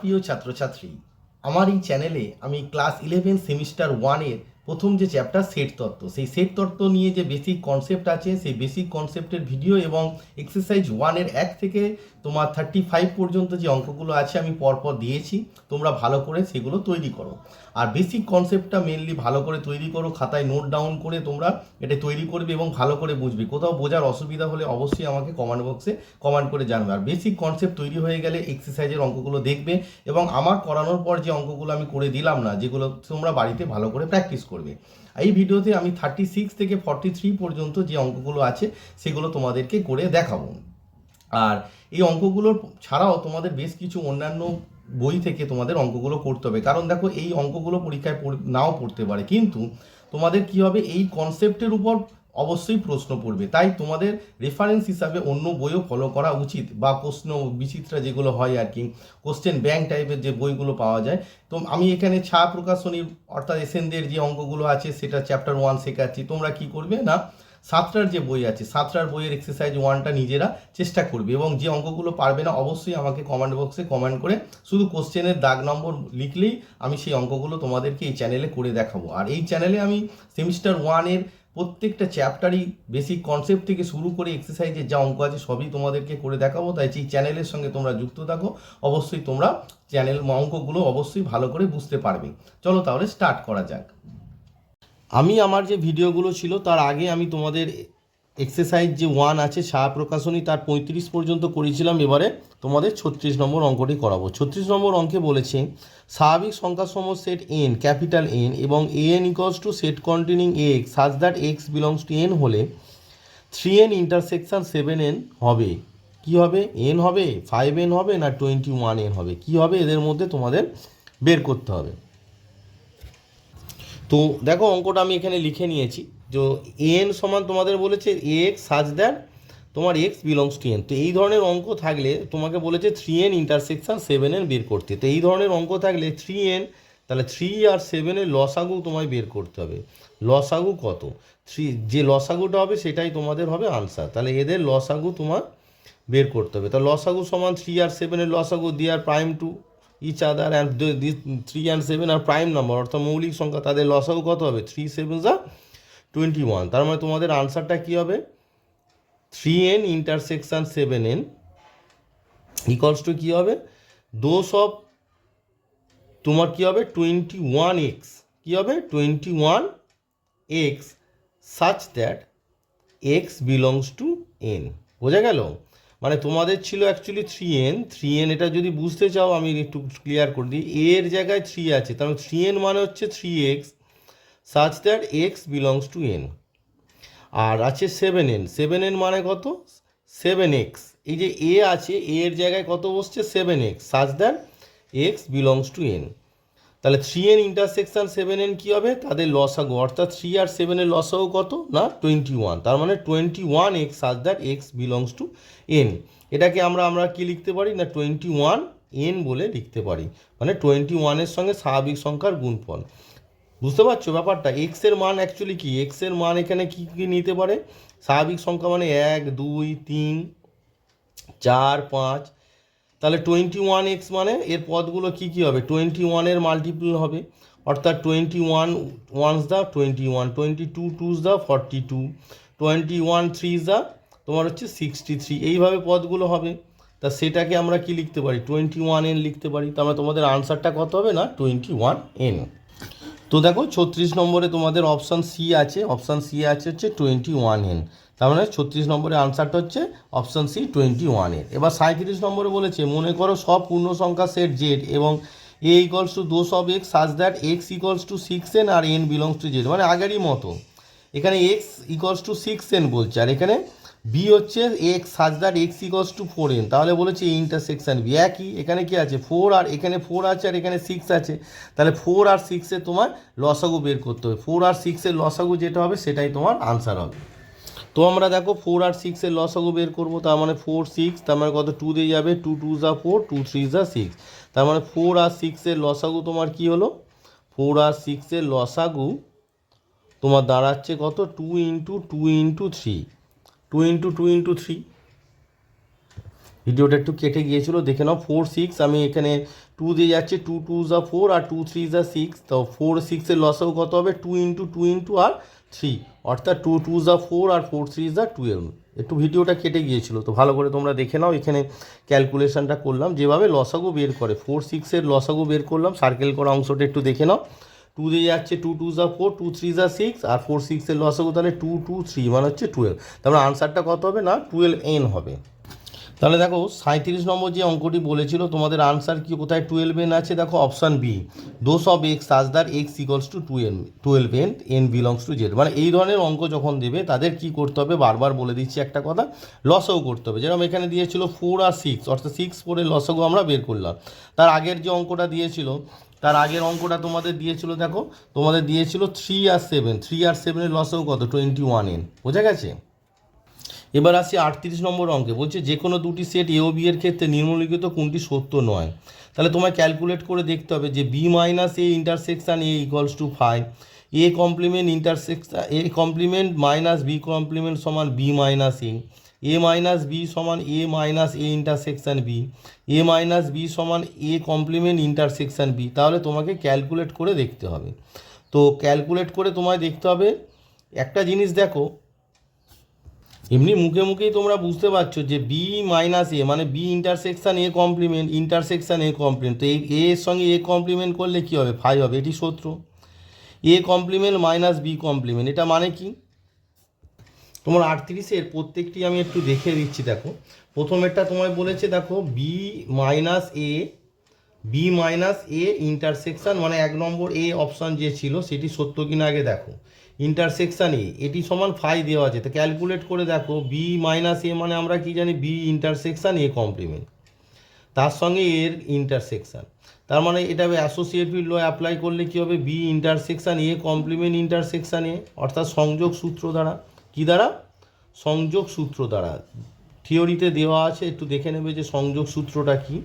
প্রিয় ছাত্রছাত্রী আমার এই চ্যানেলে আমি ক্লাস ইলেভেন সেমিস্টার ওয়ানের প্রথম যে চ্যাপ্টার সেট তত্ত্ব। সেই সেট তত্ত্ব নিয়ে যে বেসিক কনসেপ্ট আছে, সেই বেসিক কনসেপ্টের ভিডিও এবং এক্সারসাইজ ওয়ানের এক থেকে তোমার থার্টি ফাইভ পর্যন্ত যে অঙ্কগুলো আছে, আমি পরপর দিয়েছি। তোমরা ভালো করে সেগুলো তৈরি করো। আর বেসিক কনসেপ্টটা মেনলি ভালো করে তৈরি করো, খাতায় নোট ডাউন করে তোমরা এটা তৈরি করবে এবং ভালো করে বুঝবে। কোথাও বোঝার অসুবিধা হলে অবশ্যই আমাকে কমেন্ট বক্সে কমেন্ট করে জানবে। আর বেসিক কনসেপ্ট তৈরি হয়ে গেলে এক্সারসাইজের অঙ্কগুলো দেখবে এবং আমার করানোর পর যে অঙ্কগুলো আমি করে দিলাম না, যেগুলো তোমরা বাড়িতে ভালো করে প্র্যাকটিস করবে। এই ভিডিওতে আমি থার্টি সিক্স থেকে ফর্টি থ্রি পর্যন্ত যে অঙ্কগুলো আছে, সেগুলো তোমাদেরকে করে দেখাবো। আর এই অঙ্কগুলোর ছাড়াও তোমাদের বেশ কিছু অন্যান্য বই থেকে তোমাদের অঙ্কগুলো করতে হবে। কারণ দেখো, এই অঙ্কগুলো পরীক্ষায় নাও পড়তে পারে। কিন্তু তোমাদের কি হবে, এই কনসেপ্টের উপর অবশ্যই প্রশ্ন পড়বে। তাই তোমাদের রেফারেন্স হিসাবে অন্য বইও ফলো করা উচিত বা প্রশ্ন বিচিত্রা যেগুলো হয় আর কি কোশ্চেন ব্যাংক টাইপের যে বইগুলো পাওয়া যায়। তো আমি এখানে ছা প্রকাশনী অর্থাৎ এসেনদের যে অঙ্কগুলো আছে, সেটা চ্যাপ্টার ওয়ান শেখাচ্ছি। তোমরা কি করবে না সাতটার যে বই আছে সাতটার বইয়ের এক্সারসাইজ ওয়ানটা নিজেরা চেষ্টা করবে এবং যে অঙ্কগুলো পারবে না, অবশ্যই আমাকে কমেন্ট বক্সে কমেন্ট করে শুধু কোশ্চেনের দাগ নম্বর লিখলেই আমি সেই অঙ্কগুলো তোমাদেরকে এই চ্যানেলে করে দেখাবো। আর এই চ্যানেলে আমি সেমিস্টার ওয়ানের প্রত্যেকটা চ্যাপ্টারই বেসিক কনসেপ্ট থেকে শুরু করে এক্সারসাইজের যা অঙ্ক আছে, সবই তোমাদেরকে করে দেখাবো। তাই সেই চ্যানেলের সঙ্গে তোমরা যুক্ত থাকো। অবশ্যই তোমরা চ্যানেল অঙ্কগুলো অবশ্যই ভালো করে বুঝতে পারবে। চলো তাহলে স্টার্ট করা যাক। আমি আমার যে ভিডিওগুলো ছিল, তার আগে আমি তোমাদের এক্সারসাইজ যে ওয়ান আছে সাহা প্রকাশনী, তার পঁয়ত্রিশ পর্যন্ত করেছিলাম। এবারে তোমাদের ছত্রিশ নম্বর অঙ্কটি করাবো। ছত্রিশ নম্বর অঙ্কে বলেছে স্বাভাবিক সংখ্যাসমূহ সেট এন ক্যাপিটাল এন এবং A N equals to set containing x such that x belongs to N হলে three N intersection seven N হবে। কি হবে? এন হবে? ফাইভ এন হবে না টোয়েন্টি ওয়ান এন হবে? কি হবে? এদের মধ্যে তোমাদের বের করতে হবে। তো দেখো অঙ্কটা আমি এখানে লিখে নিয়েছি। যে এন সমান তোমাদের বলেছে এক্স সাজ দ্যাট তোমার এক্স বিলংস টু এন তো এই ধরনের অঙ্ক থাকলে তোমাকে বলেছে three N intersection seven N বের করতে। তো এই ধরনের অঙ্ক থাকলে থ্রি এন তাহলে থ্রি আর সেভেনের লসাগু তোমায় বের করতে হবে। লসাগু কত? থ্রি যে লসাগুটা হবে সেটাই তোমাদের হবে আনসার তাহলে এদের লসাগু তোমার বের করতে হবে। তা লসাগু সমান থ্রি আর সেভেনের লসাগু দিয়ে আর prime to each other and three and seven R prime number অর্থাৎ মৌলিক সংখ্যা, তাদের লসাগু কত হবে? থ্রি সেভেন যা টোয়েন্টি ওয়ান তার মানে তোমাদের আনসারটা কী হবে? Three N intersection seven N equals to কী হবে? দোষ অফ তোমার কী হবে? টোয়েন্টি ওয়ান এক্স কী হবে? Twenty one x such that x belongs to N বোঝা গেল? মানে তোমাদের ছিল actually three N three N এটা যদি বুঝতে চাও, আমি একটু ক্লিয়ার করে দিই। এর জায়গায় থ্রি আছে। তার থ্রি এন মানে হচ্ছে three x such that x belongs to N আর আছে সেভেন এন সেভেন এন মানে কত? সেভেন এক্স এই যে এ আছে এ এর জায়গায় কত বসছে? Seven x such that x belongs to N তাহলে three N intersection seven N কী হবে? তাদের লসাগু অর্থাৎ থ্রি আর সেভেনের লসাগু কত? না টোয়েন্টি ওয়ান তার মানে twenty one x such that x belongs to N এটাকে আমরা আমরা কি লিখতে পারি? না টোয়েন্টি ওয়ান এন বলে লিখতে পারি। মানে টোয়েন্টি ওয়ানের সঙ্গে স্বাভাবিক সংখ্যার গুণফল। বুঝতে পারছ ব্যাপারটা? এক্সের মান অ্যাকচুয়ালি কি? এক্সের মান এখানে কি কি নিতে পারে? স্বাভাবিক সংখ্যা মানে এক, দুই, তিন, চার, পাঁচ। তাহলে টোয়েন্টি ওয়ান এক্স মানে এর পদগুলো কী কী হবে? টোয়েন্টি ওয়ানের মাল্টিপল হবে। অর্থাৎ twenty one ones the twenty one twenty two twos the forty two twenty one three the তোমার হচ্ছে সিক্সটি থ্রি এইভাবে পদগুলো হবে। তা সেটাকে আমরা কি লিখতে পারি? টোয়েন্টি ওয়ান এন লিখতে পারি। তার মানে তোমাদের আনসারটা কত হবে না? টোয়েন্টি ওয়ান এন তো দেখো ছত্রিশ নম্বরে তোমাদের অপশান সি আছে অপশান সি আছে হচ্ছে টোয়েন্টি ওয়ান এন তার মানে ছত্রিশ নম্বরে আনসারটা হচ্ছে option C twenty one N এবার সাঁত্রিশ নম্বরে বলেছে, মনে করো সব পূর্ণ সংখ্যা সেট জেড এবং এ ইকলস টু দোষ of x such that x equals to six N R N belongs to Z মানে আগেরই মতো। এখানে x equals to six N বলছে। আর এখানে বি হচ্ছে x such that x equals to four N তাহলে বলেছে ইন্টারসেকশন বি একই, এখানে কি আছে? ফোর আর এখানে ফোর আছে আর এখানে সিক্স আছে। তাহলে ফোর আর সিক্সে তোমার লসাগু বের করতে হবে। ফোর আর সিক্সের লসাগু যেটা হবে, সেটাই তোমার আনসার হবে। তো আমরা দেখো ফোর আর সিক্সের লসাগু বের করব, তার মানে ফোর সিক্স তার মানে কত? টু দিয়ে যাবে টু টু যা ফোর টু থ্রি যা সিক্স তার মানে ফোর আর সিক্সের লসাগু তোমার কি হলো? ফোর আর সিক্সের লসাগু তোমার দাঁড়াচ্ছে কত? Two into two into three two into two into three ভিডিওটা একটু কেটে গিয়েছিল, দেখে নাও ফোর সিক্স আমি এখানে টু দিয়ে যাচ্ছে টু টু যা ফোর আর টু থ্রি যা সিক্স তো ফোর সিক্সের লসেও কত হবে? টু ইন্টু টু ইন্টু আর থ্রি অর্থাৎ টু টু যা ফোর আর ফোর থ্রি যা টুয়েলভ একটু ভিডিওটা কেটে গিয়েছিল, তো ভালো করে তোমরা দেখে নাও, এখানে ক্যালকুলেশনটা করলাম। যেভাবে লসাগু বের করে ফোর সিক্সের লসাগু বের করলাম সার্কেল করা অংশটা একটু দেখে নাও। টু দিয়ে যাচ্ছে টু টু যা ফোর টু থ্রি যা সিক্স আর ফোর সিক্সের লসাগু তাহলে টু টু থ্রি মানে হচ্ছে টুয়েলভ তারপরে আনসারটা কত হবে না? টুয়েলভ এন হবে। তাহলে দেখো সাঁত্রিশ নম্বর যে অঙ্কটি বলেছিল, তোমাদের আনসার কি, কোথায় টুয়েলভ এন আছে? দেখো অপশান বি দোষ of x such that x equals to twelve twelve N N belongs to Z মানে এই ধরনের অঙ্ক যখন দেবে, তাদের কি করতে হবে? বারবার বলে দিচ্ছি একটা কথা লসও করতে হবে। যেরকম এখানে দিয়েছিল ফোর আর সিক্স অর্থাৎ সিক্স ফোরের লসগো আমরা বের করলাম। তার আগের যে অঙ্কটা দিয়েছিল তার আগের অঙ্কটা তোমাদের দিয়েছিল, দেখো, তোমাদের দিয়েছিল থ্রি আর সেভেন থ্রি আর সেভেনের লসও কত? টোয়েন্টি ওয়ান এন বোঝা গেছে? এবার আসি আটত্রিশ নম্বর অঙ্কে। বলছে, যে কোনো দুটি সেট এ ও বি এর ক্ষেত্রে নিম্নলিখিত কোনটি সত্য নয়? তাহলে তোমায় ক্যালকুলেট করে দেখতে হবে যে B minus A intersection A equals to five A complement intersection A complement minus B complement সমান B minus A A minus B সমান A minus A intersection B A minus B সমান A complement intersection B তাহলে তোমাকে calculate করে দেখতে হবে। তো calculate করে তোমায় দেখতে হবে, একটা জিনিস দেখো, এমনি মুখে মুখেই তোমরা বুঝতে পারছ যে বি মাইনাস এ মানে B intersection A complement intersection A complement তো এই এ এর সঙ্গে এ কমপ্লিমেন্ট করলে কী হবে? ফাইভ হবে, এটি শত্রু। A complement minus B complement এটা মানে কি? তোমার আটত্রিশের প্রত্যেকটি আমি একটু দেখে দিচ্ছি, দেখো। প্রথমেরটা তোমায় বলেছে, দেখো B minus A B minus A intersection মানে এক নম্বর এ অপশান যে ছিল, সেটি সত্য কিনা আগে দেখো। ইন্টারসেকশান এ এটি সমান ফাই দেওয়া আছে। তো ক্যালকুলেট করে দেখো বি মাইনাস এ মানে আমরা কি জানি? বি ইন্টারসেকশান এ কমপ্লিমেন্ট তার সঙ্গে এর ইন্টারসেকশান তার মানে এটা অ্যাসোসিয়েটিভ ল অ্যাপ্লাই করলে কী হবে? B intersection A complement intersection A অর্থাৎ সংযোগ সূত্র দ্বারা। কী দ্বারা? সংযোগ সূত্র দ্বারা। থিওরিতে দেওয়া আছে, একটু দেখে নেবে যে সংযোগ সূত্রটা কী।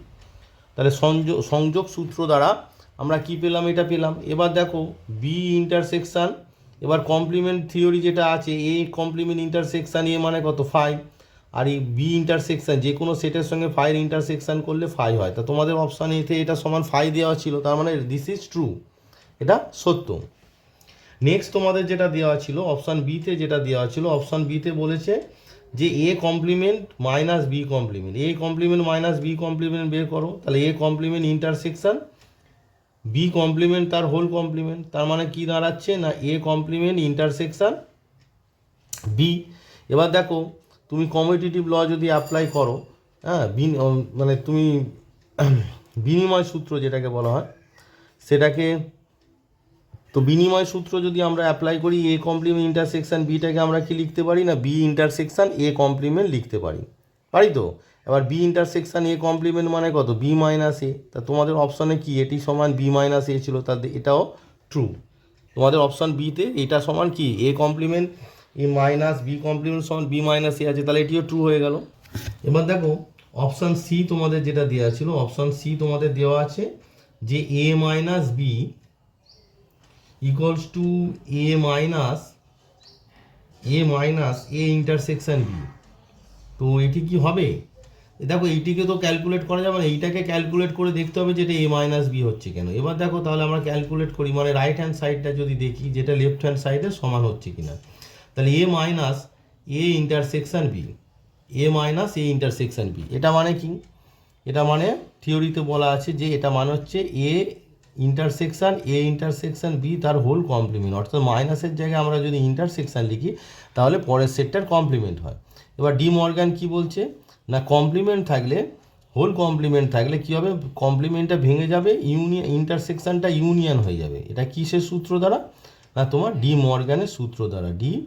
তাহলে সংযোগ সংযোগ সূত্র দ্বারা আমরা কি পেলাম, এটা পেলাম। এবার দেখো বি ইন্টারসেকশান এবার কমপ্লিমেন্ট থিওরি যেটা আছে এ কমপ্লিমেন্ট ইন্টারসেকশান এ মানে কত? ফাইভ আর এই বি ইন্টারসেকশান যে কোনো সেটের সঙ্গে ফাইভ ইন্টারসেকশান করলে ফাইভ হয়। তা তোমাদের অপশান এতে এটা সমান ফাইভ দেওয়া ছিল, তার মানে দিস ইজ ট্রু এটা সত্য। নেক্সট তোমাদের যেটা দেওয়া ছিল অপশান বিতে যেটা দেওয়া ছিল অপশান বিতে বলেছে যে A complement minus B complement A complement minus B complement বের করো, তাহলে A complement intersection B complement তার হোল কমপ্লিমেন্ট তার মানে কি দাঁড়াচ্ছে না এ কমপ্লিমেন্ট ইন্টারসেকশান বি এবার দেখো, তুমি কম্পিটিটিভ ল যদি অ্যাপ্লাই করো হ্যাঁ মানে তুমি বিনিময় সূত্র যেটাকে বলা হয়, সেটাকে তো বিনিময় সূত্র যদি আমরা অ্যাপ্লাই করি এ কমপ্লিমেন্ট ইন্টারসেকশন বিটাকে আমরা কি লিখতে পারি না? বি ইন্টারসেকশন এ কমপ্লিমেন্ট লিখতে পারি। পারি তো? এবার বি ইন্টারসেকশন এ কমপ্লিমেন্ট মানে কত? বি মাইনাস এ তা তোমাদের অপশানে কি? এটি সমান বি মাইনাস এ ছিল তাদের এটাও ট্রু তোমাদের অপশান বিতে এটা সমান কি? A complement A minus B complement সমান বি মাইনাস এ আছে, তাহলে এটিও ট্রু হয়ে গেল। এবার দেখো অপশান সি তোমাদের যেটা দেওয়া ছিল অপশান সি তোমাদের দেওয়া আছে যে A minus B equals to A minus A minus A intersection B তো এটি কি হবে? দেখো এইটিকে তো ক্যালকুলেট করা যাবে না এইটাকে ক্যালকুলেট করে দেখতে হবে যেটা এ মাইনাস বি হচ্ছে কেন। এবার দেখো তাহলে আমরা ক্যালকুলেট করি মানে রাইট হ্যান্ড সাইডটা যদি দেখি, যেটা লেফট হ্যান্ড সাইডে সমান হচ্ছে কিনা। তাহলে A minus A intersection B A minus A intersection B এটা মানে কি? এটা মানে থিওরিতে বলা আছে যে এটা মানে হচ্ছে A intersection A intersection B তার হোল কমপ্লিমেন্ট অর্থাৎ মাইনাসের জায়গায় আমরা যদি ইন্টারসেকশন লিখি, তাহলে পরের সেটটার কমপ্লিমেন্ট হয়। এবার ডি মর্গান কী বলছে? না কমপ্লিমেন্ট থাকলে হোল কমপ্লিমেন্ট থাকলে কী হবে? কমপ্লিমেন্টটা ভেঙে যাবে ইউনিয়ন ইন্টারসেকশনটা ইউনিয়ন হয়ে যাবে। এটা কিসের সূত্র দ্বারা? না, তোমার ডি মর্গানের সূত্র দ্বারা ডি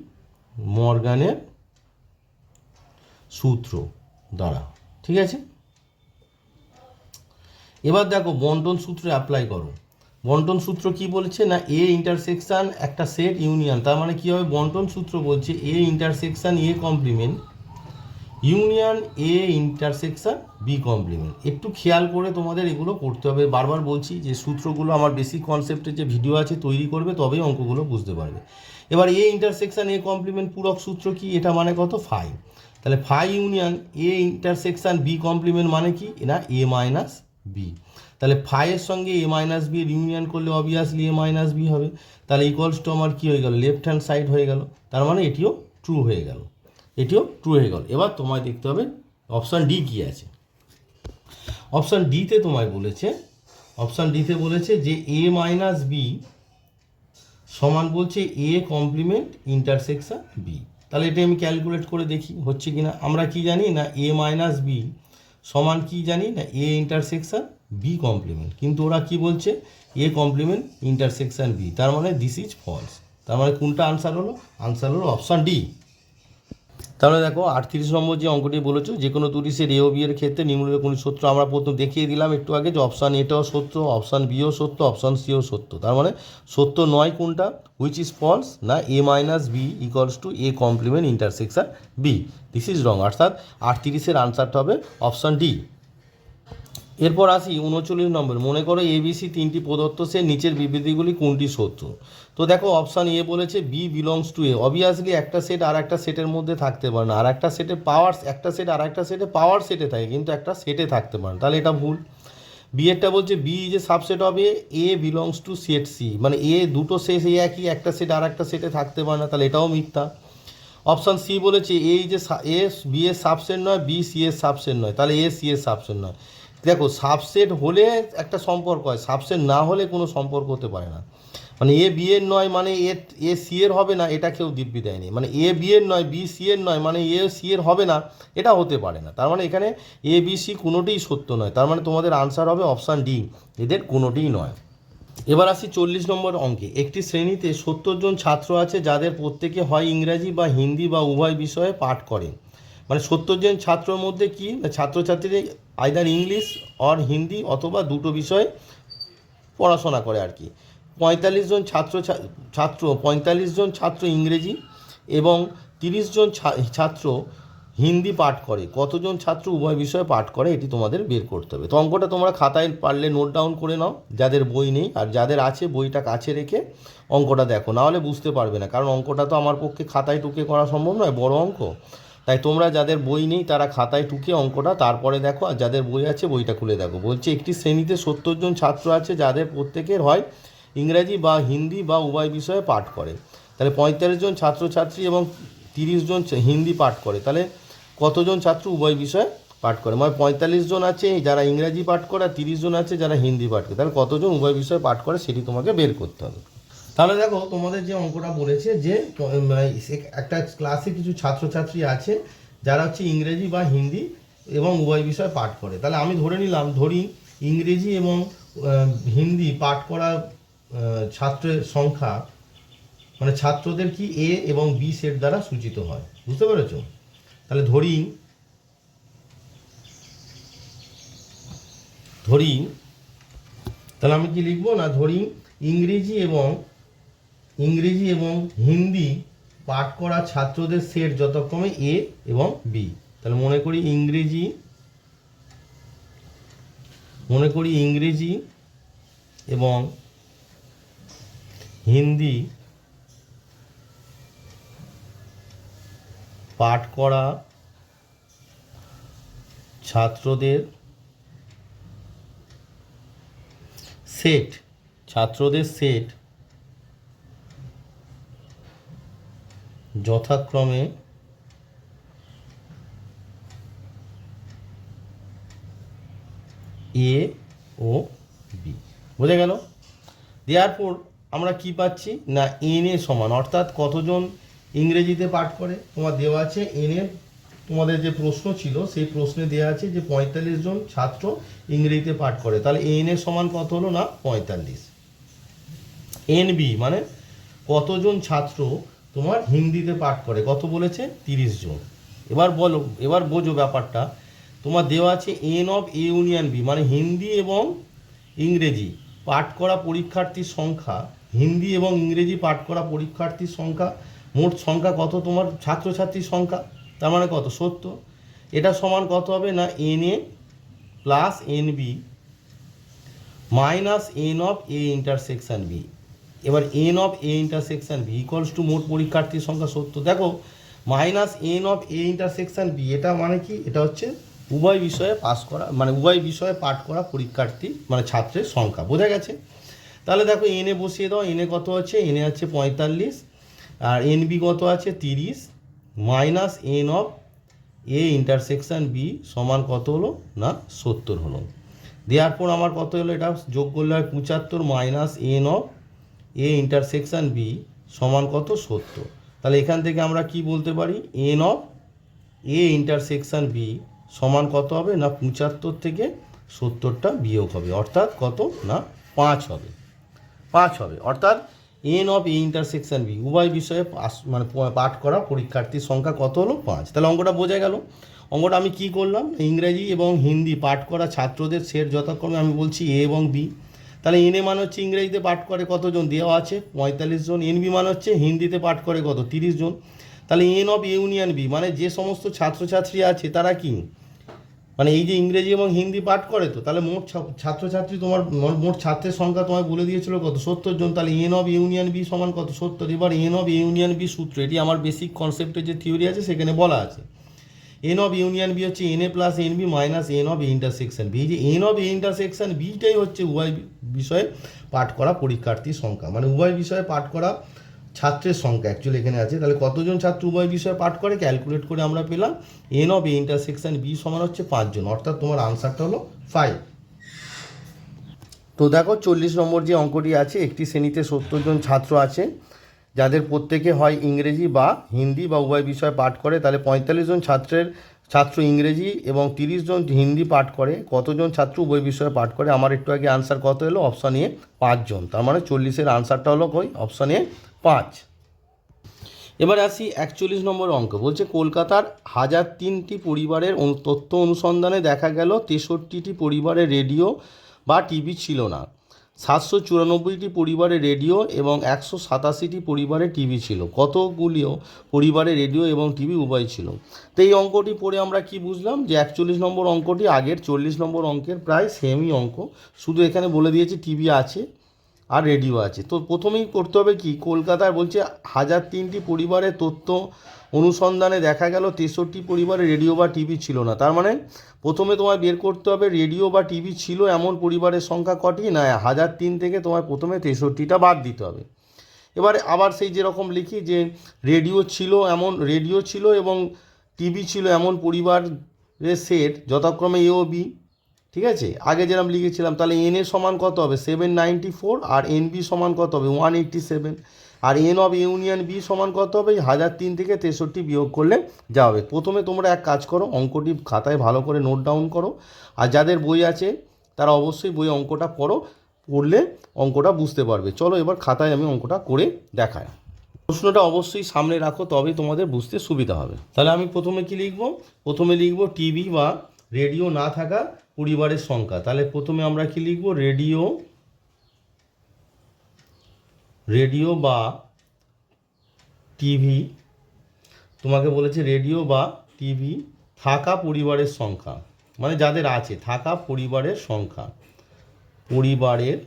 মর্গানের সূত্র দ্বারা। ঠিক আছে? এবার দেখো বন্টন সূত্র অ্যাপ্লাই করো। বন্টন সূত্র কি বলছে না এ ইন্টারসেকশন একটা সেট ইউনিয়ন তার মানে কী হবে? বন্টন সূত্র বলছে A intersection A complement union A intersection B complement একটু খেয়াল করে তোমাদের এগুলো করতে হবে। বারবার বলছি যে সূত্রগুলো আমার বেসিক কনসেপ্টের যে ভিডিও আছে তৈরি করবে, তবেই অঙ্কগুলো বুঝতে পারবে। এবার এ ইন্টারসেকশন এ কমপ্লিমেন্ট পূরক সূত্র কি? এটা মানে কত? ফাই তাহলে phi union A intersection B complement মানে কি? না এ মাইনাস বি তাহলে ফাইয়ের সঙ্গে এ মাইনাস বি ইউনিয়ন করলে অবভিয়াসলি এ মাইনাস বি হবে। তাহলে ইকুয়ালস টু আমার কী হয়ে গেল? লেফট হ্যান্ড সাইড হয়ে গেল। তার মানে এটিও ট্রু হয়ে গেল। এটিও ট্রু হয়ে গেল। এবার তোমায় দেখতে হবে অপশান ডি কী আছে। অপশান ডিতে তোমায় বলেছে অপশান ডিতে বলেছে যে এ মাইনাস বি সমান বলছে এ কমপ্লিমেন্ট ইন্টারসেকশন বি তাহলে এটা আমি ক্যালকুলেট করে দেখি, হচ্ছে কি না আমরা কি জানি না এ মাইনাস বি সমান কি জানি না? এ ইন্টারসেকশান বি কমপ্লিমেন্ট কিন্তু ওরা কি বলছে? এ কমপ্লিমেন্ট ইন্টারসেকশান বি তার মানে দিস ইজ ফলস তার মানে কোনটা আনসার হলো? আনসার হলো অপশান ডি তাহলে দেখো, আটত্রিশ নম্বর যে অঙ্কটি বলেছ, যে কোনো সেট এ বি ক্ষেত্রে নিম্নলিখিত কোন সূত্র আমরা প্রথম দেখিয়ে দিলাম একটু আগে যে অপশান এটাও সত্য অপশান বিও সত্য অপশান সিও সত্য। তার মানে সত্য নয় কোনটা? হুইচ ইজ ফলস না A minus B equals to A complement intersection B this is wrong অর্থাৎ আটত্রিশের আনসারটা হবে অপশান ডি এরপর আসি উনচল্লিশ নম্বর। মনে করো এবিসি তিনটি প্রদত্ত সে নিচের বিবৃতিগুলি কোনটি সত্য? তো দেখো অপশান এ বলেছে B belongs to A obviously একটা সেট আর একটা সেটের মধ্যে থাকতে পারে না। আর একটা সেটে পাওয়ার একটা সেট আর একটা সেটে পাওয়ার সেটে থাকে, কিন্তু একটা সেটে থাকতে পারে না। তাহলে এটা ভুল। বি এরটা বলছে বি যে সাবসেট হবে A belongs to set C মানে এ দুটো সেট এই একই, একটা সেট আর একটা সেটে থাকতে পারে না, তাহলে এটাও মিথ্যা। অপশান সি বলেছে এই যে এ বি এর সাবসেট নয় বি সি এর সাবসেট নয়। তাহলে এ সি এর সাবসেট নয়। দেখো সাবসেট হলে একটা সম্পর্ক হয় সাবসেট না হলে কোনো সম্পর্ক হতে পারে না। মানে এ বি এর নয় মানে এ এ সি এর হবে না, এটা কেউ দিব্যি দেয়নি। মানে এ বি এর নয় বি সি এর নয় মানে এ সি এর হবে না, এটা হতে পারে না। তার মানে এখানে এ বি সি কোনোটিই সত্য নয়। তার মানে তোমাদের আনসার হবে অপশান ডি এদের কোনোটিই নয়। এবার আসি চল্লিশ নম্বর অঙ্কে। একটি শ্রেণীতে সত্তর জন ছাত্র আছে, যাদের প্রত্যেকে হয় ইংরাজি বা হিন্দি বা উভয় বিষয়ে পাঠ করে। মানে সত্তর জন ছাত্রর মধ্যে কি? না ছাত্রছাত্রীরা আইদার ইংলিশ অর হিন্দি অথবা দুটো বিষয়ে পড়াশোনা করে আর কি। পঁয়তাল্লিশ জন ছাত্র ছাত্র, পঁয়তাল্লিশ জন ছাত্র ইংরেজি এবং তিরিশ জন ছাত্র হিন্দি পাঠ করে। কতজন ছাত্র উভয় বিষয়ে পাঠ করে এটি তোমাদের বের করতে হবে। তো অঙ্কটা তোমরা খাতায় পারলে নোট ডাউন করে নাও, যাদের বই নেই আর যাদের আছে বইটা কাছে রেখে অঙ্কটা দেখো। নাহলে বুঝতে পারবে না, কারণ অঙ্কটা তো আমার পক্ষে খাতায় টুকে করা সম্ভব নয়, বড় অঙ্ক। তাই তোমরা যাদের বই নেই তারা খাতায় টুকে অঙ্কটা তারপরে দেখো, আর যাদের বই আছে বইটা খুলে দেখো। বলছে একটি শ্রেণীতে সত্তর জন ছাত্র আছে, যাদের প্রত্যেকের হয় ইংরাজি বা হিন্দি বা উভয় বিষয়ে পাঠ করে। তাহলে পঁয়তাল্লিশ জন ছাত্রছাত্রী এবং তিরিশ জন হিন্দি পাঠ করে। তাহলে কতজন ছাত্র উভয় বিষয়ে পাঠ করে? মানে পঁয়তাল্লিশ জন আছে যারা ইংরাজি পাঠ করে আর তিরিশ জন আছে যারা হিন্দি পাঠ করে। তাহলে কতজন উভয় বিষয়ে পাঠ করে সেটি তোমাকে বের করতে হবে। তাহলে দেখো, তোমাদের যে অঙ্কটা বলেছে যে সে- একটা ক্লাসে কিছু ছাত্রছাত্রী আছে যারা হচ্ছে ইংরেজি বা হিন্দি এবং উভয় বিষয় পাঠ করে। তাহলে আমি ধরে নিলাম, ধরি ইংরেজি এবং হিন্দি পাঠ করা ছাত্রের সংখ্যা মানে ছাত্রদের কি এ এবং বি সেট দ্বারা সূচিত হয়? বুঝতে পেরেছ? তাহলে ধরি ধরি, তাহলে আমি কি লিখব না? ধরি ইংরেজি এবং ইংরেজি এবং হিন্দি পাঠ করা ছাত্রদের সেট যথাক্রমে এ এবং বি তাহলে মনে করি ইংরেজি, মনে করি ইংরেজি এবং হিন্দি পাঠ করা ছাত্রদের সেট ছাত্রদের সেট যথাক্রমে এ ও বি বোঝা গেল? দেওয়ার পর আমরা কি পাচ্ছি? না, এন এ সমান। অর্থাৎ কতজন ইংরেজিতে পাঠ করে? তোমার দেওয়া আছে এন এর, তোমাদের যে প্রশ্ন ছিল, সেই প্রশ্নে দেওয়া আছে যে পঁয়তাল্লিশ জন ছাত্র ইংরেজিতে পাঠ করে। তাহলে এন এর সমান কত হলো? না, পঁয়তাল্লিশ। এন বি মানে কতজন ছাত্র তোমার হিন্দিতে পাঠ করে? কত বলেছে? তিরিশ জন। এবার বলো, এবার বোঝো ব্যাপারটা। তোমার দেওয়া আছে N of A union B মানে হিন্দি এবং ইংরেজি। পাঠ করা পরীক্ষার্থীর সংখ্যা হিন্দি এবং ইংরেজি পাঠ করা পরীক্ষার্থীর সংখ্যা, মোট সংখ্যা কত তোমার? ছাত্রছাত্রীর সংখ্যা, তার মানে কত? সত্তর। এটা সমান কত হবে না? N A plus N B minus N of A intersection B. এবার N of A intersection B equals to মোট পরীক্ষার্থীর সংখ্যা সত্তর। দেখো, minus N of A intersection B, এটা মানে কি? এটা হচ্ছে উভয় বিষয়ে পাস করা মানে উভয় বিষয়ে পাঠ করা পরীক্ষার্থী মানে ছাত্রের সংখ্যা। বোঝা গেছে? তাহলে দেখো এনে বসিয়ে দাও এনে কত আছে? এনে আছে পঁয়তাল্লিশ, আর এন বি কত আছে? তিরিশ minus N of A intersection B সমান কত হলো? না, সত্তর হলো। দেওয়ার পর আমার কত হলো? এটা যোগ করলে হয় পঁচাত্তর minus N of A intersection B সমান কত? সত্তর। তাহলে এখান থেকে আমরা কি বলতে পারি? N of A intersection B সমান কত হবে? না, পঁচাত্তর থেকে সত্তরটা বিয়োগ হবে। অর্থাৎ কত? না, পাঁচ হবে। পাঁচ হবে। অর্থাৎ N of A intersection B উভয় বিষয়ে পাস মানে পাঠ করা পরীক্ষার্থীর সংখ্যা কত হলো? পাঁচ। তাহলে অঙ্কটা বোঝা গেল। অঙ্কটা আমি কি করলাম? ইংরেজি এবং হিন্দি পাঠ করা ছাত্রদের সেট যথাক্রমে আমি বলছি এ এবং বি তাহলে এনএ মানে হচ্ছে ইংরেজিতে পাঠ করে কতজন? দেওয়া আছে। পঁয়তাল্লিশ জন। এনবি মানে হচ্ছে হিন্দিতে পাঠ করে কত? তিরিশ জন। তাহলে এন অফ ইউনিয়ন বি মানে যে সমস্ত ছাত্রছাত্রী আছে, তারা কি? মানে এই যে ইংরেজি এবং হিন্দি পাঠ করে তো, তাহলে মোট ছাত্রছাত্রী তোমার মোট- ছাত্রের সংখ্যা তোমায় বলে দিয়েছিল কত? সত্তর জন, তাহলে এন অফ ইউনিয়ন বি সমান কত? সত্তর। এবার এন অফ ইউনিয়ন বি সূত্র, এটি আমার বেসিক কনসেপ্টের যে থিওরি আছে, সেখানে বলা আছে। এন অফ ইউনিয়ন বি হচ্ছে N A plus N B minus N of intersection B. যে এন অফ ইন্টারসেকশন বিটাই হচ্ছে উভয় বিষয়ে পাঠ করা পরীক্ষার্থীর সংখ্যা। মানে উভয় বিষয়ে পাঠ করা ছাত্রের সংখ্যা অ্যাকচুয়ালি এখানে আছে। তাহলে কতজন ছাত্র উভয় বিষয়ে পাঠ করে? ক্যালকুলেট করে আমরা পেলাম এন অফ ইন্টারসেকশন বি সমান হচ্ছে পাঁচজন। অর্থাৎ তোমার আনসারটা হলো ফাইভ তো দেখো চল্লিশ নম্বর যে অঙ্কটি আছে, একটি শ্রেণীতে সত্তর জন ছাত্র আছে, যাদের প্রত্যেকে হয় ইংরেজি বা হিন্দি বা উভয় বিষয় পাঠ করে, তাহলে পঁয়তাল্লিশ জন ছাত্রের, ছাত্র ইংরেজি এবং তিরিশ জন হিন্দি পাঠ করে। কতজন ছাত্র উভয় বিষয়ে পাঠ করে? আমার একটু আগে আনসার কত এলো? অপশান এ পাঁচজন। তার মানে চল্লিশের আনসারটা হলো কই? অপশান এ পাঁচ। এবার আসি একচল্লিশ নম্বর অঙ্ক। বলছে, কলকাতার হাজার তিনটি পরিবারের তথ্য অনুসন্ধানে দেখা গেল তেষট্টিটি পরিবারে রেডিও বা টিভি ছিল না। সাতশো চুরানব্বইটি পরিবারে রেডিও এবং একশো সাতাশিটি পরিবারে টিভি ছিল। কতগুলিও পরিবারে রেডিও এবং টিভি উভয় ছিল? তো এই অঙ্কটি পড়ে আমরা কি বুঝলাম? যে একচল্লিশ নম্বর অঙ্কটি আগের চল্লিশ নম্বর অঙ্কের প্রায় সেমই অঙ্ক। শুধু এখানে বলে দিয়েছে টিভি আছে। আর রেডিও আছে। তো প্রথমেই করতে হবে কি? কলকাতার বলছে হাজার তিনটি পরিবারের তথ্য অনুসন্ধানে দেখা গেল তেষট্টি পরিবারে রেডিও বা টিভি ছিল না। তার মানে প্রথমে তোমায় বের করতে হবে রেডিও বা টিভি ছিল এমন পরিবারের সংখ্যা কটি? না, হাজার তিন থেকে তোমায় প্রথমে তেষট্টিটা বাদ দিতে হবে। এবারে আবার সেই যেরকম লিখি যে রেডিও ছিল এমন রেডিও ছিল এবং টিভি ছিল এমন পরিবারের সেট যথাক্রমে এ ও বি ঠিক আছে? আগে যেরকম লিখেছিলাম, তাহলে এন এর সমান কত হবে? সেভেন নাইনটি ফোর আর এন বি সমান কত হবে? ওয়ান এইট্টি সেভেন আর এন অফ ইউনিয়ন বি সমান কত হবে? হাজার তিন থেকে তেষট্টি বিয়োগ করলে যা হবে। প্রথমে তোমরা এক কাজ করো, অঙ্কটি খাতায় ভালো করে নোট ডাউন করো। আর যাদের বই আছে, তারা অবশ্যই বই অঙ্কটা পড়ো, পড়লে অঙ্কটা বুঝতে পারবে। চলো এবার খাতায় আমি অঙ্কটা করে দেখাই। প্রশ্নটা অবশ্যই সামনে রাখো, তবেই তোমাদের বুঝতে সুবিধা হবে। তাহলে আমি প্রথমে কি লিখব? প্রথমে লিখব টিভি বা রেডিও না থাকা পরিবারের সংখ্যা। তাহলে প্রথমে আমরা কি লিখব? রেডিও রেডিও বা টিভি। তোমাকে বলেছে রেডিও বা টিভি থাকা পরিবারের সংখ্যা। মানে যাদের আছে, থাকা পরিবারের সংখ্যা। পরিবারের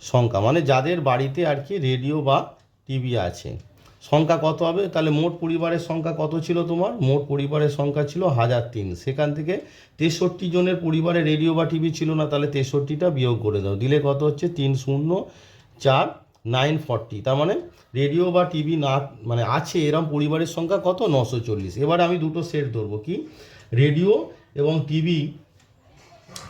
সংখ্যা। মানে যাদের বাড়িতে আর কি রেডিও বা টিভি আছে। সংখ্যা কত হবে? তাহলে মোট পরিবারের সংখ্যা কত ছিল তোমার? মোট পরিবারের সংখ্যা ছিল হাজার তিন। সেখান থেকে তেষট্টি জনের পরিবারে রেডিও বা টিভি ছিল না, তাহলে তেষট্টিটা বিয়োগ করে দাও। দিলে কত হচ্ছে? তিন শূন্য চার নাইন ফর্টি। তার মানে রেডিও বা টিভি না মানে আছে, এরম পরিবারের সংখ্যা কত? নশো চল্লিশ। এবার আমি দুটো সেট ধরবো। কি? রেডিও এবং টিভি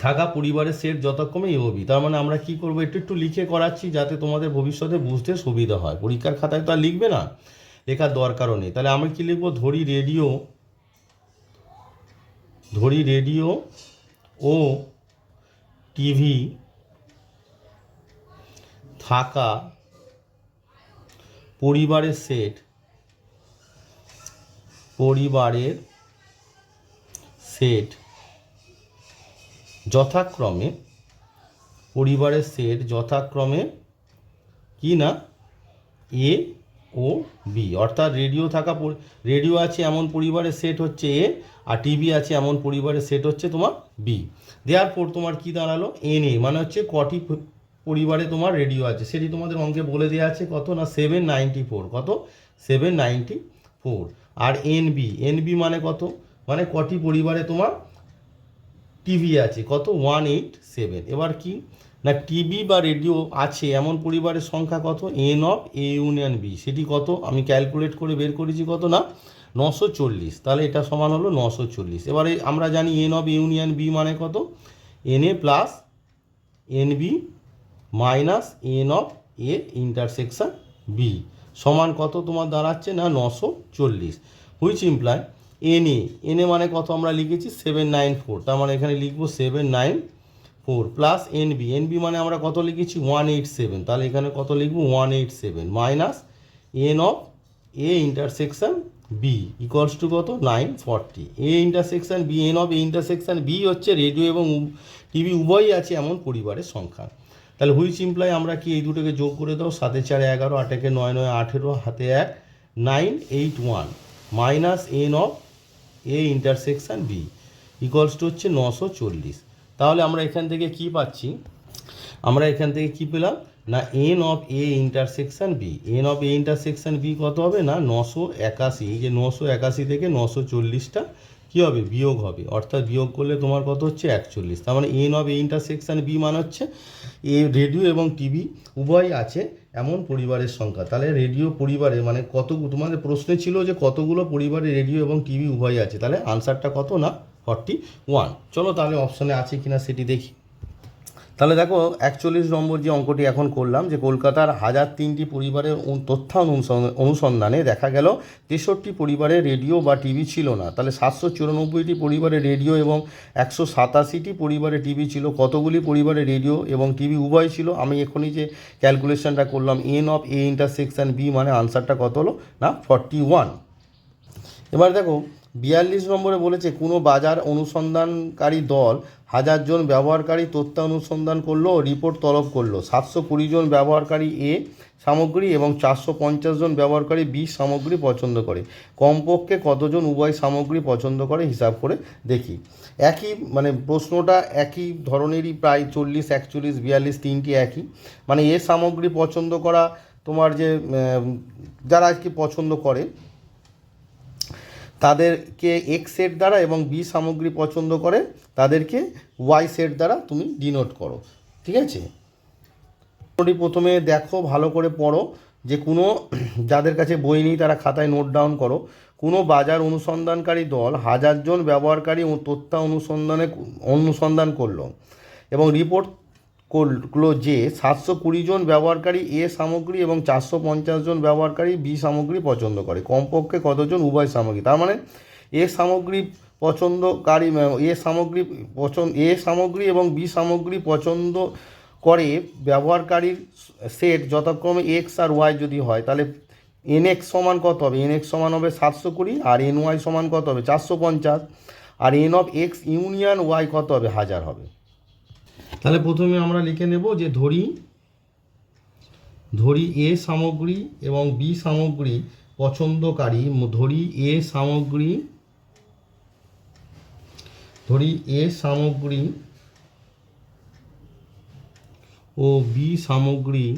থাকা পরিবারের সেট যথাক্রমে এওবি তার মানে আমরা কি করব? একটু একটু লিখে করাচ্ছি যাতে তোমাদের ভবিষ্যতে বুঝতে সুবিধা হয়। পরীক্ষার খাতায় তো আর লিখবে না? লেখার দরকারও নেই। তাহলে আমি কি লিখব? ধরি রেডিও ধরি রেডিও ও টিভি থাকা পরিবারের সেট পরিবারের সেট যথাক্রমে পরিবারের সেট যথাক্রমে কি না? এ ও বি অর্থাৎ রেডিও থাকা রেডিও আছে এমন পরিবারের সেট হচ্ছে এ আর টিভি আছে এমন পরিবারের সেট হচ্ছে তোমার বি দেওয়ার পর তোমার কি দাঁড়াল? এন এ মানে হচ্ছে কটি পরিবারে তোমার রেডিও আছে। সেটি তোমাদের অঙ্কে বলে দেওয়া আছে কত না? সেভেন নাইনটি ফোর কত? সেভেন নাইনটি ফোর আর এন বি এন বি মানে কত? মানে কটি পরিবারে তোমার টিভি আছে, কত? ওয়ান এইট সেভেন এবার কি? না, টিভি বা রেডিও আছে, এমন পরিবারের সংখ্যা কত? N of A union B সেটি কত? আমি ক্যালকুলেট করে বের করেছি কত না? নশো চল্লিশ। তাহলে এটা সমান হলো নশো চল্লিশ। এবারে আমরা জানি এন অফ ইউনিয়ন বি মানে কত? N A plus N B minus N of A intersection B সমান কত তোমার দাঁড়াচ্ছে না? নশো চল্লিশ। Which imply N A N A মানে কত আমরা লিখেছি? সেভেন নাইন ফোর তার মানে এখানে লিখব seven nine four plus N B N B মানে আমরা কত লিখেছি? ওয়ান এইট সেভেন তাহলে এখানে কত লিখব? One eight seven minus N of A intersection B equals to কত? Nine forty A intersection B N of A intersection B হচ্ছে রেডিও এবং টিভি উভয়ই আছে এমন পরিবারের সংখ্যা। তাহলে হুইচ ইমপ্লাই আমরা কি এই দুটোকে যোগ করে দাও? সাতে চারে এগারো, আটেকে নয় নয়, আঠেরো, হাতে এক nine eight one minus N of A intersection B equals to হচ্ছে নশো চল্লিশ। তাহলে আমরা এখান থেকে কি পাচ্ছি? আমরা এখান থেকে কি পেলাম? না N of A intersection B N of A intersection B কত হবে? না নশো একাশি। এই যে নশো একাশি থেকে নশো চল্লিশটা কী হবে? বিয়োগ হবে। অর্থাৎ বিয়োগ করলে তোমার কত হচ্ছে? একচল্লিশ। তার মানে N of A intersection B মান হচ্ছে এ রেডিও এবং টিভি উভয় আছে এমন পরিবারের সংখ্যা। তাহলে রেডিও পরিবারে মানে কত তোমাদের প্রশ্নে ছিল যে কতগুলো পরিবারে রেডিও এবং টিভি উভয় আছে। তাহলে আনসারটা কত না? ফর্টি ওয়ান চলো তাহলে অপশানে আছে কিনা সেটি দেখি। তাহলে দেখো, একচল্লিশ নম্বর যে অঙ্কটি এখন করলাম, যে কলকাতার হাজার তিনটি পরিবারের তথ্য অনুসন্ধানে দেখা গেল, তেষট্টি পরিবারে রেডিও বা টিভি ছিল না। তাহলে সাতশো চুরানব্বইটি পরিবারে রেডিও এবং একশো সাতাশিটি পরিবারে টিভি ছিল। কতগুলি পরিবারে রেডিও এবং টিভি উভয় ছিল? আমি এখনই যে ক্যালকুলেশনটা করলাম, N of A intersection B মানে আনসারটা কত হলো? না, ফর্টি ওয়ান। এবার দেখো, বিয়াল্লিশ নম্বরে বলেছে, কোনো বাজার অনুসন্ধানকারী দল হাজার জন ব্যবহারকারী তথ্য অনুসন্ধান করল, রিপোর্ট তলব করল। সাতশো কুড়ি জন ব্যবহারকারী এ সামগ্রী এবং চারশো পঞ্চাশ জন ব্যবহারকারী বি সামগ্রী পছন্দ করে। কমপক্ষে কতজন উভয় সামগ্রী পছন্দ করে হিসাব করে দেখি। একই মানে প্রশ্নটা একই ধরনেরই প্রায় চল্লিশ, একচল্লিশ, বিয়াল্লিশ, তিনটি একই। মানে এ সামগ্রী পছন্দ করা তোমার যে যারা আজকে পছন্দ করে তাদেরকে এক্স সেট দ্বারা এবং বি সামগ্রী পছন্দ করে, তাদেরকে ওয়াই সেট দ্বারা তুমি ডিনোট করো। ঠিক আছে? প্রথমে দেখো, ভালো করে পড়ো যে কোনো, যাদের কাছে বই নেই, তারা খাতায় নোট ডাউন করো। কোনো বাজার অনুসন্ধানকারী দল হাজারজন ব্যবহারকারী ও তথ্য অনুসন্ধানে অনুসন্ধান করল এবং রিপোর্ট করল যে সাতশো কুড়ি জন ব্যবহারকারী এ সামগ্রী এবং চারশো পঞ্চাশ জন ব্যবহারকারী বি সামগ্রী পছন্দ করে। কমপক্ষে কতজন? উভয় সামগ্রী। তার মানে এ সামগ্রী পছন্দকারী, এ সামগ্রী পছন্দ, এ সামগ্রী এবং বি সামগ্রী পছন্দ করে ব্যবহারকারীর সেট যথাক্রমে এক্স আর ওয়াই যদি হয়, তাহলে এন এক্স সমান কত হবে? এন এক্স সমান হবে সাতশো কুড়ি আর এন ওয়াই সমান কত হবে? চারশো পঞ্চাশ। আর N of X union Y কত হবে? হাজার হবে। তাহলে প্রথমে আমরা লিখে নেব যে ধরি ধরি এ সামগ্রী এবং বি সামগ্রী পছন্দকারী ধরি এ সামগ্রী, ধরি এ সামগ্রী ও বি সামগ্রী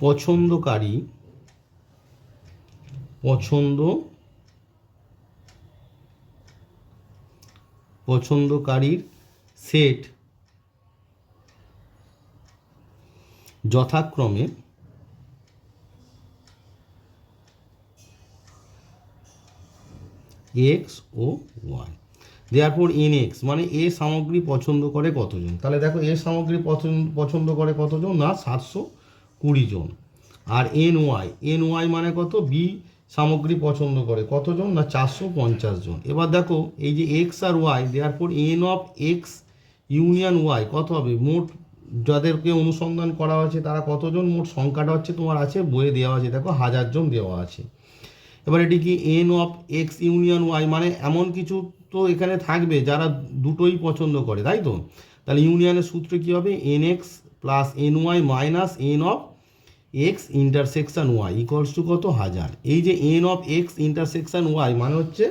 পছন্দকারী, পছন্দ পছন্দকারীর সেট। যথাক্রমে এক্স ও ওয়াই। দেয়ারপর এন এক্স মানে এ সামগ্রী পছন্দ করে কতজন? তাহলে দেখো, এ সামগ্রী পছন্দ পছন্দ করে কতজন? না, সাতশো কুড়ি জন। আর এন ওয়াই এন ওয়াই মানে কত? বি সামগ্রী পছন্দ করে। কতজন? না, চারশো পঞ্চাশ জন। এবার দেখো, এই যে এক্স আর ওয়াই দেওয়ার পর N of X union Y কত হবে? মোট যাদেরকে অনুসন্ধান করা হয়েছে, তারা কতজন? মোট সংখ্যাটা হচ্ছে তোমার আছে, বইয়ে দেওয়া আছে। দেখো, হাজার জন দেওয়া আছে। এবার এটি কি N of X union Y মানে এমন কিছু তো এখানে থাকবে যারা দুটোই পছন্দ করে, তাই তো? তাহলে ইউনিয়নের সূত্র কী হবে? N X plus N Y minus N of X intersection Y equals to কত? হাজার। এই যে N of X intersection Y মানে হচ্ছে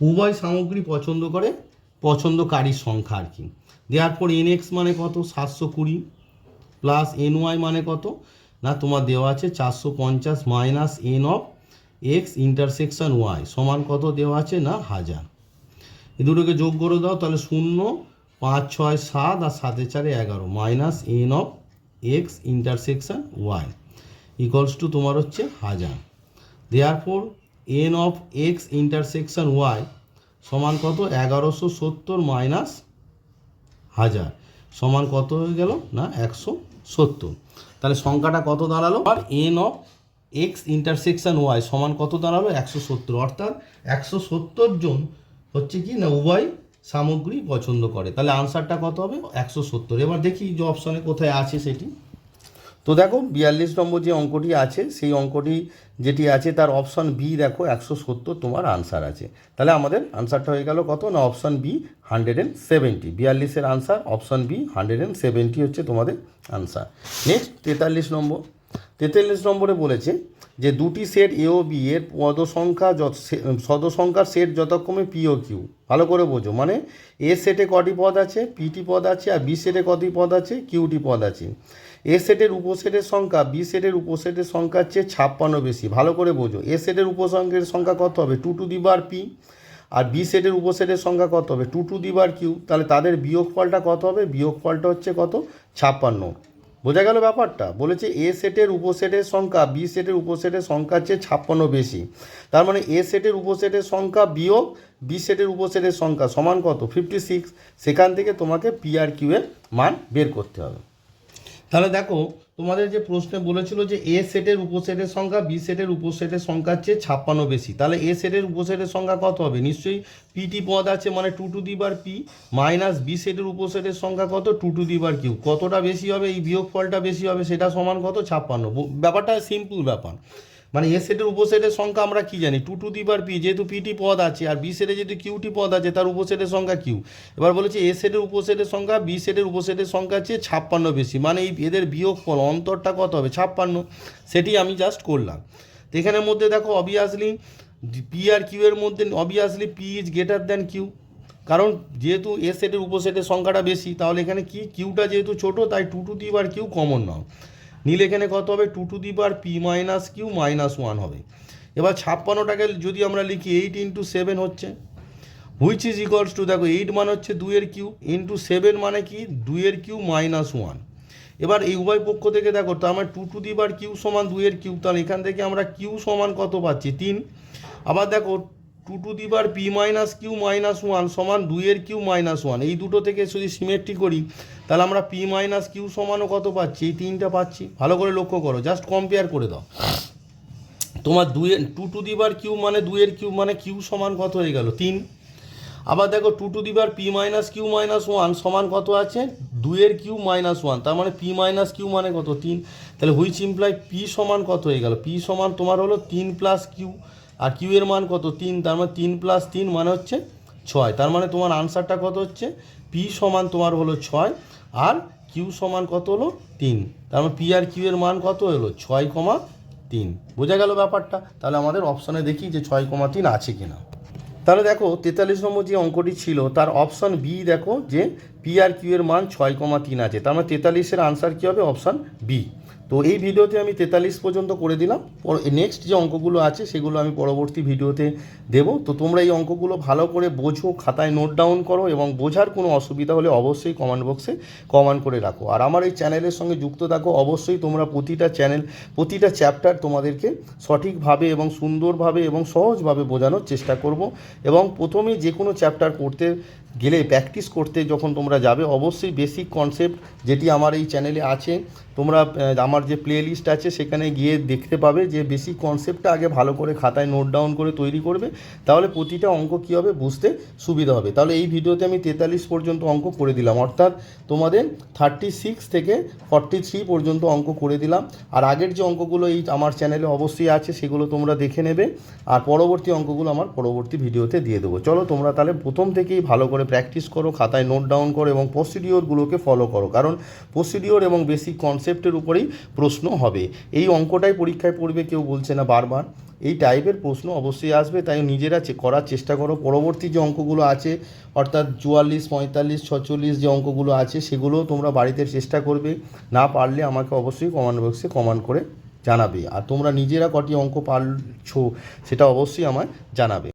উভয় সামগ্রী পছন্দ করে, পছন্দকারীর সংখ্যা আর কি। দেওয়ার পর এন এক্স মানে কত? সাতশো কুড়ি প্লাস এন ওয়াই মানে কত? না, তোমার দেওয়া আছে চারশো পঞ্চাশ minus N of X intersection Y সমান কত দেওয়া আছে? না, হাজার। এ দুটোকে যোগ করে দাও, তাহলে শূন্য, পাঁচ, ছয়, সাত আর সাতে চারে এগারো minus N of X intersection Y equals to তোমার হচ্ছে হাজার। Therefore N of X intersection Y সমান কত? এগারোশো সত্তর মাইনাস হাজার। সমান কত হয়ে গেল? না, একশো সত্তর। তাহলে সংখ্যাটা কত দাঁড়াল? আর N of X intersection Y সমান কত দাঁড়াল? একশো সত্তর। অর্থাৎ একশো সত্তর জন হচ্ছে কি? না, উভয় সামগ্রী পছন্দ করে। তাহলে আনসারটা কত হবে? একশো সত্তর। এবার দেখি যে অপশনে কোথায় আছে সেটি। তো দেখো, বিয়াল্লিশ নম্বর যে অঙ্কটি আছে, সেই অঙ্কটি যেটি আছে, তার অপশন বি দেখো, একশো সত্তর তোমার আনসার আছে। তাহলে আমাদের আনসারটা হয়ে গেল কত? না option B hundred and seventy বিয়াল্লিশের answer option B hundred and seventy হচ্ছে তোমাদের আনসার নেক্সট তেতাল্লিশ নম্বর। তেতাল্লিশ নম্বরে বলেছে যে দুটি সেট এ ও বি এর পদ সংখ্যা যত সদ সংখ্যার সেট যথাক্রমে পি ও কিউ ভালো করে বোঝো। মানে এ সেটে কটি পদ আছে? পিটি পদ আছে আর বি সেটে কটি পদ আছে? কিউটি পদ আছে। এ সেটের উপসেটের সংখ্যা বি সেটের উপসেটের সংখ্যার চেয়ে ছাপ্পান্ন বেশি। ভালো করে বোঝো। এ সেটের উপসংখ্যের সংখ্যা কত হবে? Two to the bar P আর বি সেটের উপসেটের সংখ্যা কত হবে? Two to the bar Q তাহলে তাদের বিয়োগফলটা কত হবে? বিয়োগফলটা হচ্ছে কত? ছাপ্পান্ন। বোঝা গেল ব্যাপারটা। বলেছে এ সেটের উপসেটের সংখ্যা, বি সেটের উপসেটের সংখ্যার চেয়ে ছাপ্পান্ন বেশি। তার মানে এ সেটের উপসেটের সংখ্যা বিয়োগ, বি সেটের উপসেটের সংখ্যা সমান কত? ফিফটি সিক্স সেখান থেকে তোমাকে পি আর কিউ এর মান বের করতে হবে। তাহলে দেখো তোমাদের যে প্রশ্নে বলেছিল যে এ সেটের উপসেটের সংখ্যা বি সেটের উপসেটের সংখ্যার চেয়ে ছাপ্পান্ন বেশি। তাহলে এ সেটের উপসেটের সংখ্যা কত হবে? নিশ্চয়ই পিটি পদ আছে মানে two to the power P minus B সেটের উপসেটের সংখ্যা কত? টু টু দিবার কিউ কতটা বেশি হবে? এই বিয়োগ ফলটা বেশি হবে? সেটা সমান কত? ছাপ্পান্ন। ব্যাপারটা সিম্পল ব্যাপার। মানে এ সেটের উপসেটের সংখ্যা আমরা কি জানি? Two to the bar P যেহেতু পিটি পদ আছে, আর বি সেটে যেহেতু কিউটি পদ আছে, তার উপসেটের সংখ্যা কিউ এবার বলেছে এ সেটের উপসেটের সংখ্যা বি সেটের উপসেটের সংখ্যা চেয়ে ছাপ্পান্ন বেশি। মানে এই এদের বিয়োগ ফল অন্তরটা কত হবে? ছাপ্পান্ন। সেটি আমি জাস্ট করলাম। তো এখানের মধ্যে দেখো অবভিয়াসলি পি আর কিউ এর মধ্যে obviously P is greater than Q কারণ যেহেতু এ সেটের উপসেটের সংখ্যাটা বেশি, তাহলে এখানে কি? কিউটা যেহেতু ছোট, তাই two to the bar Q common নাও নীল এখানে কত হবে? Two to the bar P minus Q minus one হবে। এবার ছাপ্পান্নটাকে যদি আমরা লিখি এইট ইন্টু সেভেন হচ্ছে। হুইচ ইজ ইকুয়ালস টু দেখো এইট মানে হচ্ছে দুইয়ের কিউ ইন্টু সেভেন মানে কি? দুইয়ের কিউ মাইনাস ওয়ান এবার এই উভয় পক্ষ থেকে দেখো, তো আমার two to the bar Q সমান দুইয়ের কিউ তাহলে এখান থেকে আমরা কিউ সমান কত পাচ্ছি? তিন। আবার দেখো two to the bar P minus Q minus one সমান দুইয়ের কিউ মাইনাস ওয়ান। এই দুটো থেকে যদি সিমেট্রি করি, তাহলে আমরা পি মাইনাস কিউ সমানও কত পাচ্ছি? এই তিনটা পাচ্ছি। ভালো করে লক্ষ্য করো জাস্ট কম্পেয়ার করে দাও। তোমার দুয়ের টু টু দি দিবার কিউ মানে দুইয়ের কিউ মানে কিউ সমান কত হয়ে গেল? তিন। আবার দেখো টু টু দি দিবার P minus Q minus one সমান কত আছে? দুইয়ের কিউ মাইনাস ওয়ান, তার মানে পি মাইনাস কিউ মানে কত? তিন। তাহলে হুইচ ইমপ্লাই পি সমান কত হয়ে গেল? পি সমান তোমার হলো তিন প্লাস কিউ। আর কিউ এর মান কত? তিন, তার মানে তিন প্লাস তিন মানে হচ্ছে ছয়। তার মানে তোমার আনসারটা কত হচ্ছে? পি সমান তোমার হলো ছয় আর কিউ সমান কত হলো? তিন। তার মানে পি আর কিউ এর মান কত হলো? ছয় কমা তিন। বোঝা গেল ব্যাপারটা? তাহলে আমাদের অপশানে দেখি যে ছয় কমা তিন আছে কিনা। তাহলে দেখো, তেতাল্লিশ নম্বর যে অঙ্কটি ছিল, তার অপশান বি দেখো যে পি আর কিউ এর মান ছয় কমা তিন আছে। তার মানে তেতাল্লিশের আনসার কী হবে? অপশান বি তো এই ভিডিওতে আমি তেতাল্লিশ পর্যন্ত করে দিলাম। নেক্সট যে অঙ্কগুলো আছে, সেগুলো আমি পরবর্তী ভিডিওতে দেব। তো তোমরা এই অঙ্কগুলো ভালো করে বোঝো, খাতায় নোট ডাউন করো এবং বোঝার কোনো অসুবিধা হলে অবশ্যই কমেন্ট বক্সে কমেন্ট করে রাখো। আর আমার এই চ্যানেলের সঙ্গে যুক্ত থাকো, অবশ্যই তোমরা প্রতিটা চ্যানেল প্রতিটা চ্যাপ্টার তোমাদেরকে সঠিকভাবে এবং সুন্দরভাবে এবং সহজভাবে বোঝানোর চেষ্টা করব। এবং প্রথমে যে কোনো চ্যাপ্টার পড়তে গেলে প্র্যাকটিস করতে যখন তোমরা যাবে, অবশ্যই বেসিক কনসেপ্ট যেটি আমার এই চ্যানেলে আছে, তোমরা আমার যে প্লে লিস্ট আছে সেখানে গিয়ে দেখতে পাবে যে বেসিক কনসেপ্টটা আগে ভালো করে খাতায় নোট ডাউন করে তৈরি করবে, তাহলে প্রতিটা অঙ্ক কী হবে বুঝতে সুবিধা হবে। তাহলে এই ভিডিওতে আমি তেতাল্লিশ পর্যন্ত অঙ্ক করে দিলাম, অর্থাৎ তোমাদের থার্টি সিক্স থেকে ফর্টি থ্রি পর্যন্ত অঙ্ক করে দিলাম। আর আগের যে অঙ্কগুলো এই আমার চ্যানেলে অবশ্যই আছে, সেগুলো তোমরা দেখে নেবে। আর পরবর্তী অঙ্কগুলো আমার পরবর্তী ভিডিওতে দিয়ে দেবো। চলো তোমরা তাহলে প্রথম থেকেই ভালো করে প্র্যাকটিস করো, খাতায় নোট ডাউন করো এবং প্রসিডিওরগুলোকে ফলো করো। কারণ প্রসিডিওর এবং বেসিক কনসেপ্টের উপরেই প্রশ্ন হবে। এই অঙ্কটাই পরীক্ষায় পড়বে কেউ বলছে না বারবার। এই টাইপের প্রশ্ন অবশ্যই আসবে, তাই নিজেরা করার চেষ্টা করো। পরবর্তী যে অঙ্কগুলো আছে, অর্থাৎ চুয়াল্লিশ, পঁয়তাল্লিশ, ছচল্লিশ যে অঙ্কগুলো আছে, সেগুলোও তোমরা বাড়িতে চেষ্টা করবে। না পারলে আমাকে অবশ্যই কমেন্ট বক্সে কমেন্ট করে জানাবে। আর তোমরা নিজেরা কটি অঙ্ক পারছ, সেটা অবশ্যই আমায় জানাবে।